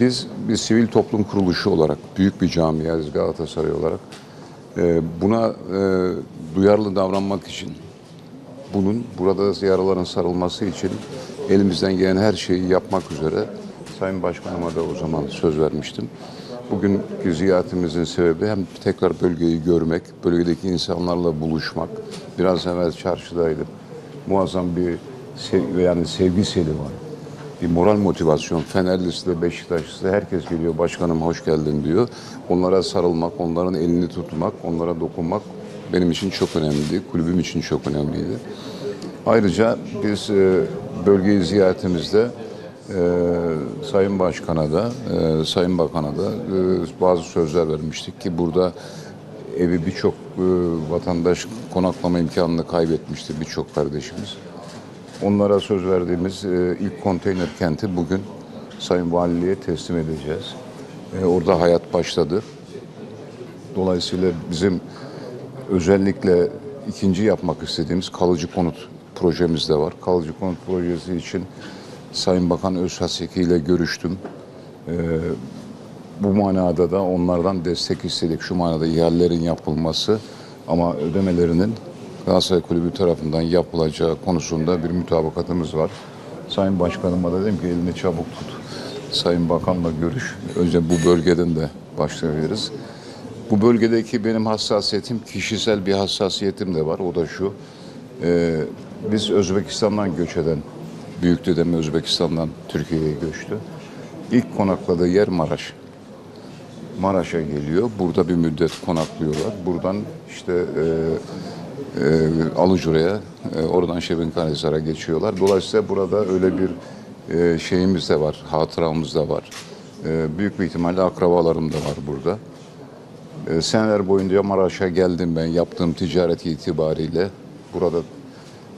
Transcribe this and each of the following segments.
Biz bir sivil toplum kuruluşu olarak, büyük bir camiayız Galatasaray olarak. e, buna e, duyarlı davranmak için, bunun burada yaraların sarılması için elimizden gelen her şeyi yapmak üzere Sayın Başkanıma da o zaman söz vermiştim. Bugünkü ziyaretimizin sebebi hem tekrar bölgeyi görmek, bölgedeki insanlarla buluşmak. Biraz evvel çarşıdaydım. Muazzam bir sev- yani sevgi seli var. Bir moral motivasyon. Fenerlisi de Beşiktaşlısı da herkes geliyor. Başkanım hoş geldin diyor. Onlara sarılmak, onların elini tutmak, onlara dokunmak benim için çok önemliydi. Kulübüm için çok önemliydi. Ayrıca biz e, bölgeyi ziyaretimizde e, Sayın Başkan'a da, e, Sayın Bakan'a da e, bazı sözler vermiştik ki burada evi birçok e, vatandaş konaklama imkanını kaybetmişti birçok kardeşimiz. Onlara söz verdiğimiz e, ilk konteyner kenti bugün Sayın Valiliğe teslim edeceğiz. E, orada hayat başladı. Dolayısıyla bizim özellikle ikinci yapmak istediğimiz kalıcı konut projemiz de var. Kalıcı konut projesi için Sayın Bakan Özhaseki ile görüştüm. Ee, bu manada da onlardan destek istedik. Şu manada ihalelerin yapılması ama ödemelerinin Galatasaray Kulübü tarafından yapılacağı konusunda bir mutabakatımız var. Sayın Başkanıma da dedim ki elini çabuk tut. Sayın Bakan'la görüş. Önce bu bölgeden de başlayabiliriz. Bu bölgedeki benim hassasiyetim, kişisel bir hassasiyetim de var. O da şu. Ee, biz Özbekistan'dan göç eden, büyük dedem Özbekistan'dan Türkiye'ye göçtü. İlk konakladığı yer Maraş. Maraş'a geliyor. Burada bir müddet konaklıyorlar. Buradan işte e, e, oradan Şebinkarahisar'a geçiyorlar. Dolayısıyla burada öyle bir e, şeyimiz de var, hatıramız da var. E, büyük bir ihtimalle akrabalarım da var burada. Seneler boyunca Maraş'a geldim ben yaptığım ticaret itibariyle. Burada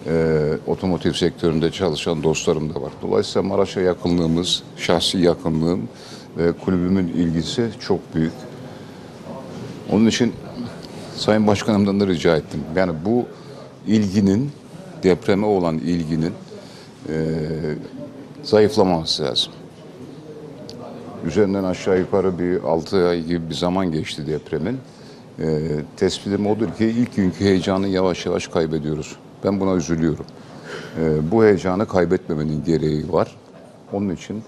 e, otomotiv sektöründe çalışan dostlarım da var. Dolayısıyla Maraş'a yakınlığımız, şahsi yakınlığım ve kulübümün ilgisi çok büyük. Onun için Sayın Başkanımdan da rica ettim. Yani bu ilginin, depreme olan ilginin e, zayıflamaması lazım. Üzerinden aşağı yukarı bir 6 ay gibi bir zaman geçti depremin. Ee, tespitim odur ki ilk günkü heyecanı yavaş yavaş kaybediyoruz. Ben buna üzülüyorum. Ee, bu heyecanı kaybetmemenin gereği var. Onun için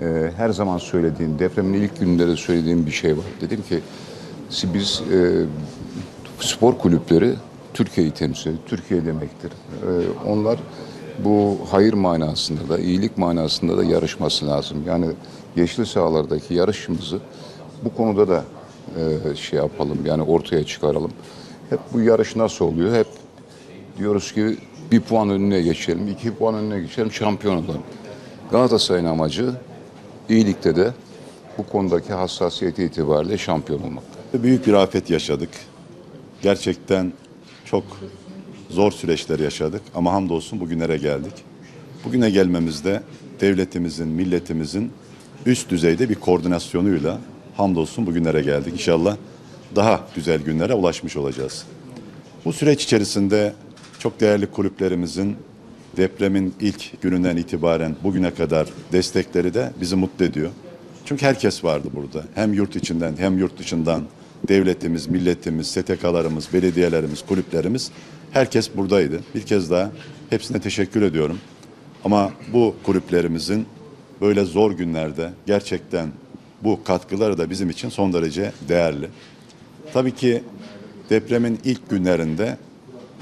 e, her zaman söylediğim, depremin ilk günleri söylediğim bir şey var. Dedim ki biz e, spor kulüpleri Türkiye'yi temsil ediyor. Türkiye demektir. Ee, onlar bu hayır manasında da, iyilik manasında da yarışması lazım. Yani yeşil sahalardaki yarışımızı bu konuda da e, şey yapalım, yani ortaya çıkaralım. Hep bu yarış nasıl oluyor? Hep diyoruz ki bir puan önüne geçelim, iki puan önüne geçelim, şampiyon olalım. Galatasaray'ın amacı iyilikte de bu konudaki hassasiyeti itibariyle şampiyon olmak. Büyük bir afet yaşadık. Gerçekten çok zor süreçler yaşadık ama hamdolsun bugünlere geldik. Bugüne gelmemizde devletimizin, milletimizin üst düzeyde bir koordinasyonuyla hamdolsun bugünlere geldik. İnşallah daha güzel günlere ulaşmış olacağız. Bu süreç içerisinde çok değerli kulüplerimizin depremin ilk gününden itibaren bugüne kadar destekleri de bizi mutlu ediyor. Çünkü herkes vardı burada. Hem yurt içinden hem yurt dışından devletimiz, milletimiz, STK'larımız, belediyelerimiz, kulüplerimiz herkes buradaydı. Bir kez daha hepsine teşekkür ediyorum. Ama bu kulüplerimizin böyle zor günlerde gerçekten bu katkıları da bizim için son derece değerli. Tabii ki depremin ilk günlerinde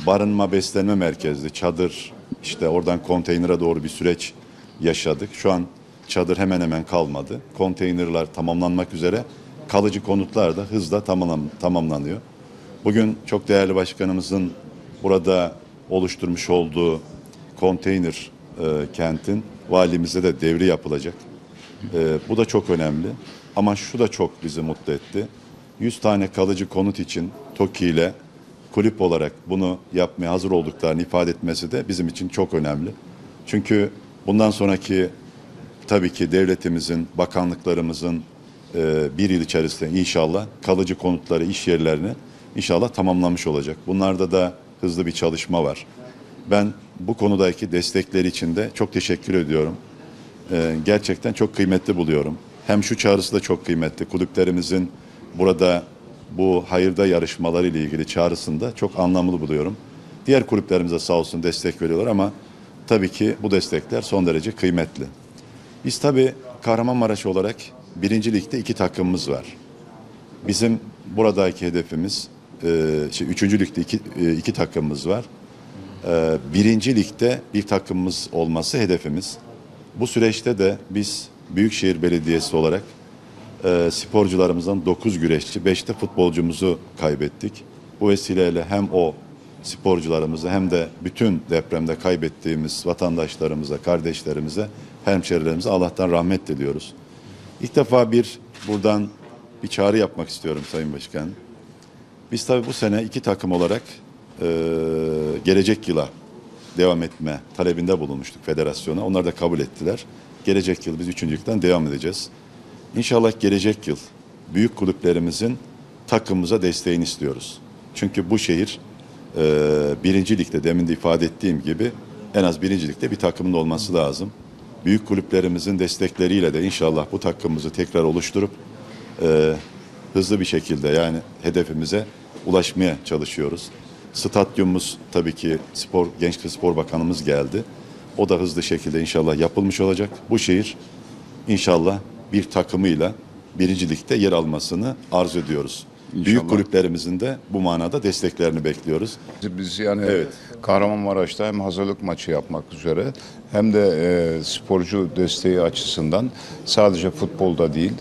barınma beslenme merkezli çadır işte oradan konteynere doğru bir süreç yaşadık. Şu an çadır hemen hemen kalmadı. Konteynerler tamamlanmak üzere kalıcı konutlar da hızla tamamlan, tamamlanıyor. Bugün çok değerli başkanımızın burada oluşturmuş olduğu konteyner e, kentin valimize de devri yapılacak. E, bu da çok önemli. Ama şu da çok bizi mutlu etti. 100 tane kalıcı konut için TOKİ ile kulüp olarak bunu yapmaya hazır olduklarını ifade etmesi de bizim için çok önemli. Çünkü bundan sonraki tabii ki devletimizin, bakanlıklarımızın bir yıl içerisinde inşallah kalıcı konutları, iş yerlerini inşallah tamamlamış olacak. Bunlarda da hızlı bir çalışma var. Ben bu konudaki destekleri için de çok teşekkür ediyorum. E, gerçekten çok kıymetli buluyorum. Hem şu çağrısı da çok kıymetli. Kulüplerimizin burada bu hayırda yarışmaları ile ilgili çağrısında çok anlamlı buluyorum. Diğer kulüplerimize sağ olsun destek veriyorlar ama tabii ki bu destekler son derece kıymetli. Biz tabii Kahramanmaraş olarak birinci ligde iki takımımız var. Bizim buradaki hedefimiz, e, şey, üçüncü ligde iki, e, iki takımımız var. E, birinci bir takımımız olması hedefimiz. Bu süreçte de biz Büyükşehir Belediyesi olarak e, sporcularımızdan 9 güreşçi, 5 de futbolcumuzu kaybettik. Bu vesileyle hem o sporcularımızı hem de bütün depremde kaybettiğimiz vatandaşlarımıza, kardeşlerimize, hemşerilerimize Allah'tan rahmet diliyoruz. İlk defa bir buradan bir çağrı yapmak istiyorum Sayın Başkan. Biz tabii bu sene iki takım olarak e, gelecek yıla devam etme talebinde bulunmuştuk federasyona. Onlar da kabul ettiler. Gelecek yıl biz üçüncülükten devam edeceğiz. İnşallah gelecek yıl büyük kulüplerimizin takımımıza desteğini istiyoruz. Çünkü bu şehir e, birinci demin de ifade ettiğim gibi en az birinci ligde bir takımın olması lazım. Büyük kulüplerimizin destekleriyle de inşallah bu takımımızı tekrar oluşturup e, hızlı bir şekilde yani hedefimize ulaşmaya çalışıyoruz. Stadyumumuz tabii ki spor Gençlik ve Spor Bakanımız geldi. O da hızlı şekilde inşallah yapılmış olacak. Bu şehir inşallah bir takımıyla birinci ligde yer almasını arzu ediyoruz. Büyük İnşallah. kulüplerimizin de bu manada desteklerini bekliyoruz. Biz yani Evet. Kahramanmaraş'ta hem hazırlık maçı yapmak üzere hem de e, sporcu desteği açısından sadece futbolda değil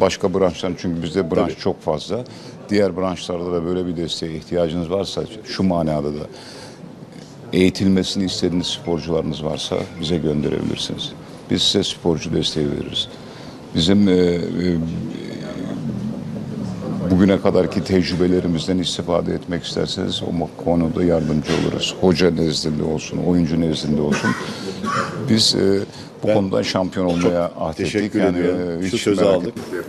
başka branşlar çünkü bizde branş Tabii. çok fazla. Diğer branşlarda da böyle bir desteğe ihtiyacınız varsa şu manada da eğitilmesini istediğiniz sporcularınız varsa bize gönderebilirsiniz. Biz size sporcu desteği veririz. Bizim e, e, bugüne kadarki tecrübelerimizden istifade etmek isterseniz o konuda yardımcı oluruz. Hoca nezdinde olsun, oyuncu nezdinde olsun. Biz e, bu konuda şampiyon olmaya ahdettik. Teşekkür Yani, ediyorum. e, Şu sözü aldık. etmeyin.